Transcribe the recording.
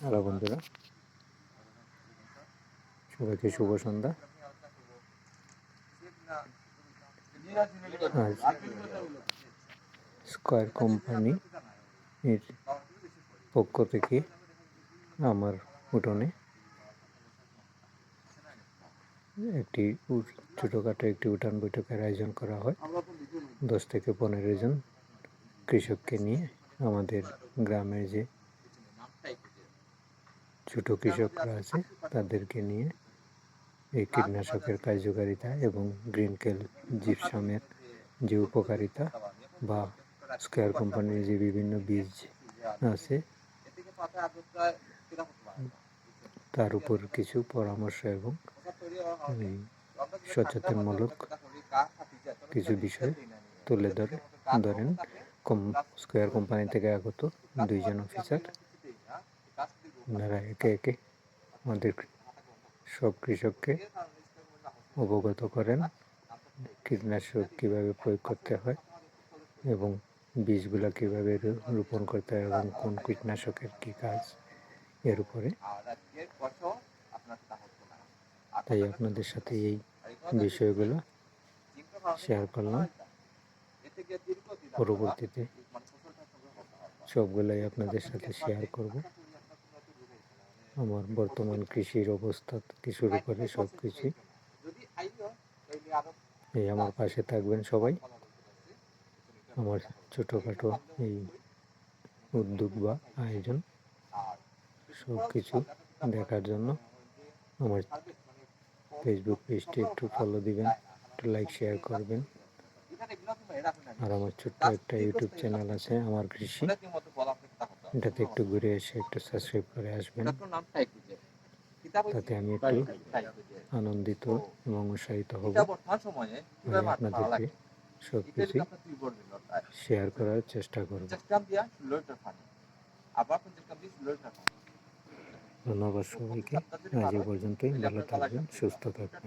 Hello বন্ধুরা। সবাইকে শুভ সন্ধ্যা। আজ স্কয়ার কোম্পানি এর পক্ষ থেকে আমার উঠোনে একটি ছোটোখাটো একটি উঠান বৈঠকের আয়োজন করা হয়। দশ থেকে পনেরো জন কৃষককে নিয়ে আমাদের গ্রামের যে ছোট কৃষকরা আছে, তাদেরকে নিয়ে এই কীটনাশকের কার্যকারিতা এবং গ্রিন কেল, জিপসামের যে উপকারিতা বা স্কোয়ার কোম্পানির যে বিভিন্ন বীজ আছে, তার উপর কিছু পরামর্শ এবং সচেতনমূলক কিছু বিষয় তুলে ধরে, ধরেন, কম, স্কোয়ার কোম্পানি থেকে আগত দুইজন অফিসার ওনারা একে একে আমাদের সব কৃষককে অবগত করেন, কীটনাশক কীভাবে প্রয়োগ করতে হয় এবং বীজগুলো কীভাবে রোপণ করতে হয় এবং কোন কীটনাশকের কী কাজ এর উপরে। তাই আপনাদের সাথে এই বিষয়গুলো শেয়ার করলাম। পরবর্তীতে সবগুলাই আপনাদের সাথে শেয়ার করব। আমার বর্তমান কৃষির অবস্থা থেকে শুরু করে সব কিছুই এই আমার পাশে থাকবেন সবাই। আমার ছোটোখাটো এই উদ্যোগ বা আয়োজন সব কিছু দেখার জন্য আমার ফেসবুক পেজটি একটু ফলো দিবেন, একটু লাইক শেয়ার করবেন। আর আমার ছোট্ট একটা ইউটিউব চ্যানেল আছে, আমার কৃষি। এটাতে একটু ঘুরে এসে একটু সাবস্ক্রাইব করে আসবেন। তাতে আমি একটু আনন্দিত এবং উৎসাহিত হব। আমি আপনাদেরকে সব কিছুই শেয়ার করার চেষ্টা করব। ধন্যবাদ সবাইকে। আজ এ পর্যন্তই। ভালো থাকবেন সুস্থ থাকবেন।